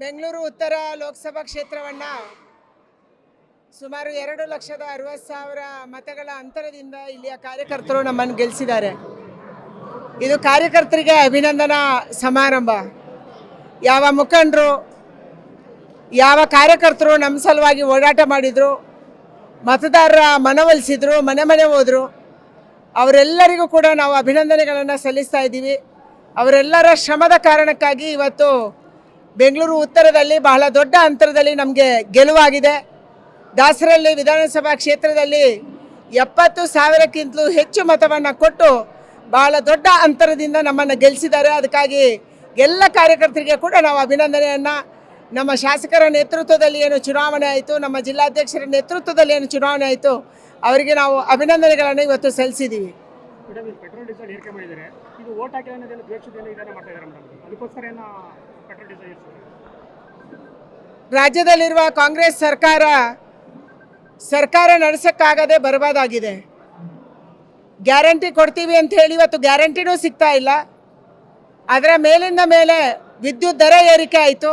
ಬೆಂಗಳೂರು ಉತ್ತರ ಲೋಕಸಭಾ ಕ್ಷೇತ್ರವನ್ನು ಸುಮಾರು ಎರಡು ಲಕ್ಷದ ಅರವತ್ತು ಸಾವಿರ ಮತಗಳ ಅಂತರದಿಂದ ಇಲ್ಲಿಯ ಕಾರ್ಯಕರ್ತರು ನಮ್ಮನ್ನು ಗೆಲ್ಲಿಸಿದ್ದಾರೆ ಇದು ಕಾರ್ಯಕರ್ತರಿಗೆ ಅಭಿನಂದನಾ ಸಮಾರಂಭ. ಯಾವ ಮುಖಂಡರು, ಯಾವ ಕಾರ್ಯಕರ್ತರು ನಮ್ಮ ಸಲುವಾಗಿ ಓಡಾಟ ಮಾಡಿದರು, ಮತದಾರರ ಮನವೊಲಿಸಿದ್ರು ಮನೆ ಮನೆ ಹೋದರು, ಅವರೆಲ್ಲರಿಗೂ ಕೂಡ ನಾವು ಅಭಿನಂದನೆಗಳನ್ನು ಸಲ್ಲಿಸ್ತಾ ಇದ್ದೀವಿ. ಅವರೆಲ್ಲರ ಶ್ರಮದ ಕಾರಣಕ್ಕಾಗಿ ಇವತ್ತು ಬೆಂಗಳೂರು ಉತ್ತರದಲ್ಲಿ ಬಹಳ ದೊಡ್ಡ ಅಂತರದಲ್ಲಿ ನಮಗೆ ಗೆಲುವಾಗಿದೆ. ದಾಸರಲ್ಲಿ ವಿಧಾನಸಭಾ ಕ್ಷೇತ್ರದಲ್ಲಿ ಎಪ್ಪತ್ತು ಸಾವಿರಕ್ಕಿಂತಲೂ ಹೆಚ್ಚು ಮತವನ್ನು ಕೊಟ್ಟು ಬಹಳ ದೊಡ್ಡ ಅಂತರದಿಂದ ನಮ್ಮನ್ನು ಗೆಲ್ಲಿಸಿದ್ದಾರೆ ಅದಕ್ಕಾಗಿ ಎಲ್ಲ ಕಾರ್ಯಕರ್ತರಿಗೆ ಕೂಡ ನಾವು ಅಭಿನಂದನೆಯನ್ನು. ನಮ್ಮ ಶಾಸಕರ ನೇತೃತ್ವದಲ್ಲಿ ಏನು ಚುನಾವಣೆ ಆಯಿತು, ನಮ್ಮ ಜಿಲ್ಲಾಧ್ಯಕ್ಷರ ನೇತೃತ್ವದಲ್ಲಿ ಏನು ಚುನಾವಣೆ ಆಯಿತು, ಅವರಿಗೆ ನಾವು ಅಭಿನಂದನೆಗಳನ್ನು ಇವತ್ತು ಸಲ್ಲಿಸಿದ್ದೀವಿ ಪೆಟ್ರೋಲ್, ಡೀಸೆಲ್ ಏರಿಕೆ ಮಾಡಿದ್ದಾರೆ. ಇದು ಓಟ್ ಹಾಕಿಲ್ಲ ರಾಜ್ಯದಲ್ಲಿರುವ ಕಾಂಗ್ರೆಸ್ ಸರ್ಕಾರ ಸರ್ಕಾರ ನಡೆಸೋಕ್ಕಾಗದೆ ಬರಬಾದಾಗಿದೆ. ಗ್ಯಾರಂಟಿ ಕೊಡ್ತೀವಿ ಅಂತ ಹೇಳಿ ಇವತ್ತು ಗ್ಯಾರಂಟಿನೂ ಸಿಗ್ತಾ ಇಲ್ಲ. ಅದರ ಮೇಲಿಂದ ಮೇಲೆ ವಿದ್ಯುತ್ ದರ ಏರಿಕೆ ಆಯಿತು.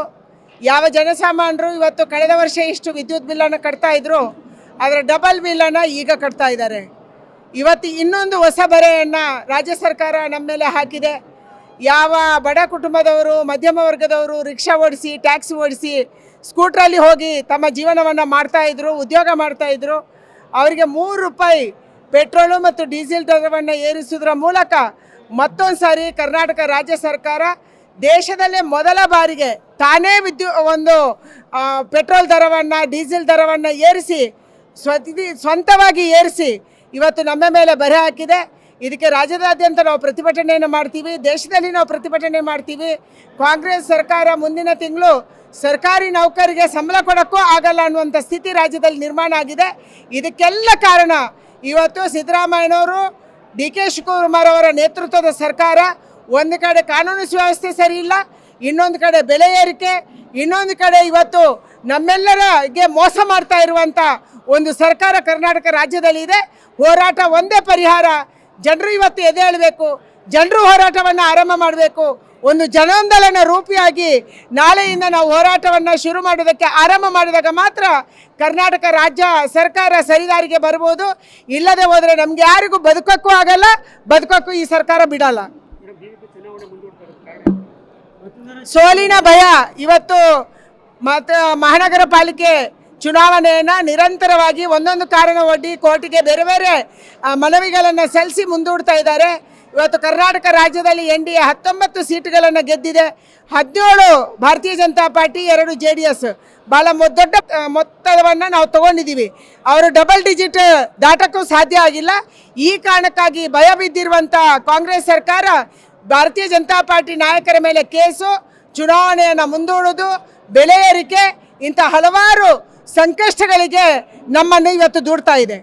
ಯಾವ ಜನಸಾಮಾನ್ಯರು ಇವತ್ತು ಕಳೆದ ವರ್ಷ ಇಷ್ಟು ವಿದ್ಯುತ್ ಬಿಲ್ಲನ್ನು ಕಟ್ತಾ ಇದ್ರು, ಅದರ ಡಬಲ್ ಬಿಲ್ಲನ್ನು ಈಗ ಕಟ್ತಾ ಇದ್ದಾರೆ. ಇವತ್ತು ಇನ್ನೊಂದು ಹೊಸ ಬರೆಯನ್ನು ರಾಜ್ಯ ಸರ್ಕಾರ ನಮ್ಮ ಮೇಲೆ ಹಾಕಿದೆ. ಯಾವ ಬಡ ಕುಟುಂಬದವರು, ಮಧ್ಯಮ ವರ್ಗದವರು ರಿಕ್ಷಾ ಓಡಿಸಿ, ಟ್ಯಾಕ್ಸಿ ಓಡಿಸಿ, ಸ್ಕೂಟ್ರಲ್ಲಿ ಹೋಗಿ ತಮ್ಮ ಜೀವನವನ್ನು ಮಾಡ್ತಾಯಿದ್ರು ಉದ್ಯೋಗ ಮಾಡ್ತಾಯಿದ್ರು ಅವರಿಗೆ ಮೂರು ರೂಪಾಯಿ ಪೆಟ್ರೋಲು ಮತ್ತು ಡೀಸೆಲ್ ದರವನ್ನು ಏರಿಸುವುದರ ಮೂಲಕ ಮತ್ತೊಂದು ಸಾರಿ ಕರ್ನಾಟಕ ರಾಜ್ಯ ಸರ್ಕಾರ ದೇಶದಲ್ಲೇ ಮೊದಲ ಬಾರಿಗೆ ತಾನೇ ವಿದ್ಯು, ಒಂದು ಪೆಟ್ರೋಲ್ ದರವನ್ನು, ಡೀಸೆಲ್ ದರವನ್ನು ಏರಿಸಿ, ಸ್ವತಿ, ಸ್ವಂತವಾಗಿ ಏರಿಸಿ ಇವತ್ತು ನಮ್ಮ ಮೇಲೆ ಬರೆ ಹಾಕಿದೆ. ಇದಕ್ಕೆ ರಾಜ್ಯದಾದ್ಯಂತ ನಾವು ಪ್ರತಿಭಟನೆಯನ್ನು ಮಾಡ್ತೀವಿ, ದೇಶದಲ್ಲಿ ನಾವು ಪ್ರತಿಭಟನೆ ಮಾಡ್ತೀವಿ. ಕಾಂಗ್ರೆಸ್ ಸರ್ಕಾರ ಮುಂದಿನ ತಿಂಗಳು ಸರ್ಕಾರಿ ನೌಕರಿಗೆ ಸಂಬಳ ಕೊಡೋಕ್ಕೂ ಆಗಲ್ಲ ಅನ್ನುವಂಥ ಸ್ಥಿತಿ ರಾಜ್ಯದಲ್ಲಿ ನಿರ್ಮಾಣ ಆಗಿದೆ. ಇದಕ್ಕೆಲ್ಲ ಕಾರಣ ಇವತ್ತು ಸಿದ್ದರಾಮಯ್ಯನವರು ಡಿ ಕೆ ಶಿವಕುಮಾರ್ ಅವರ ನೇತೃತ್ವದ ಸರ್ಕಾರ. ಒಂದು ಕಡೆ ಕಾನೂನು ಸುವ್ಯವಸ್ಥೆ ಸರಿಯಿಲ್ಲ ಇನ್ನೊಂದು ಕಡೆ ಬೆಲೆ ಏರಿಕೆ, ಇನ್ನೊಂದು ಕಡೆ ಇವತ್ತು ನಮ್ಮೆಲ್ಲರಿಗೆ ಮೋಸ ಮಾಡ್ತಾ ಇರುವಂಥ ಒಂದು ಸರ್ಕಾರ ಕರ್ನಾಟಕ ರಾಜ್ಯದಲ್ಲಿ ಇದೆ ಹೋರಾಟ ಒಂದೇ ಪರಿಹಾರ. ಜನರು ಇವತ್ತು ಎದೆ ಹೇಳಬೇಕು ಜನರು ಹೋರಾಟವನ್ನು ಆರಂಭ ಮಾಡಬೇಕು, ಒಂದು ಜನಾಂದೋಲನ ರೂಪಿಯಾಗಿ ನಾಳೆಯಿಂದ ನಾವು ಹೋರಾಟವನ್ನು ಶುರು ಮಾಡೋದಕ್ಕೆ ಆರಂಭ ಮಾಡಿದಾಗ ಮಾತ್ರ ಕರ್ನಾಟಕ ರಾಜ್ಯ ಸರ್ಕಾರ ಸರಿದಾರಿಗೆ ಬರ್ಬೋದು ಇಲ್ಲದೆ ಹೋದರೆ ನಮ್ಗೆ ಯಾರಿಗೂ ಬದುಕೋಕ್ಕೂ ಆಗಲ್ಲ, ಬದುಕೋಕ್ಕೂ ಈ ಸರ್ಕಾರ ಬಿಡಲ್ಲ? ಸೋಲಿನ ಭಯ ಇವತ್ತು ಮತ್ತು ಮಹಾನಗರ ಪಾಲಿಕೆ ಚುನಾವಣೆಯನ್ನು ನಿರಂತರವಾಗಿ ಒಂದೊಂದು ಕಾರಣ ಒಡ್ಡಿ ಕೋರ್ಟಿಗೆ ಬೇರೆ ಬೇರೆ ಮನವಿಗಳನ್ನು ಸಲ್ಲಿಸಿ ಮುಂದೂಡ್ತಾ ಇದ್ದಾರೆ. ಇವತ್ತು ಕರ್ನಾಟಕ ರಾಜ್ಯದಲ್ಲಿ ಎನ್ ಡಿ ಎ ಹತ್ತೊಂಬತ್ತು ಸೀಟುಗಳನ್ನು ಗೆದ್ದಿದೆ. ಹದಿನೇಳು ಭಾರತೀಯ ಜನತಾ ಪಾರ್ಟಿ, ಎರಡು ಜೆ ಡಿ ಎಸ್. ಭಾಳ ದೊಡ್ಡ ಮೊತ್ತವನ್ನು ನಾವು ತಗೊಂಡಿದ್ದೀವಿ. ಅವರು ಡಬಲ್ ಡಿಜಿಟ್ ದಾಟಕ್ಕೂ ಸಾಧ್ಯ ಆಗಿಲ್ಲ. ಈ ಕಾರಣಕ್ಕಾಗಿ ಭಯ ಬಿದ್ದಿರುವಂಥ ಕಾಂಗ್ರೆಸ್ ಸರ್ಕಾರ, ಭಾರತೀಯ ಜನತಾ ಪಾರ್ಟಿ ನಾಯಕರ ಮೇಲೆ ಕೇಸು, ಚುನಾವಣೆಯನ್ನು ಮುಂದೂಡೋದು, ಬೆಲೆ ಏರಿಕೆ, ಇಂಥ ಹಲವಾರು ಸಂಕಷ್ಟಗಳಿಗೆ ನಮ್ಮನ್ನು ಇವತ್ತು ದೂಡ್ತಾ ಇದೆ.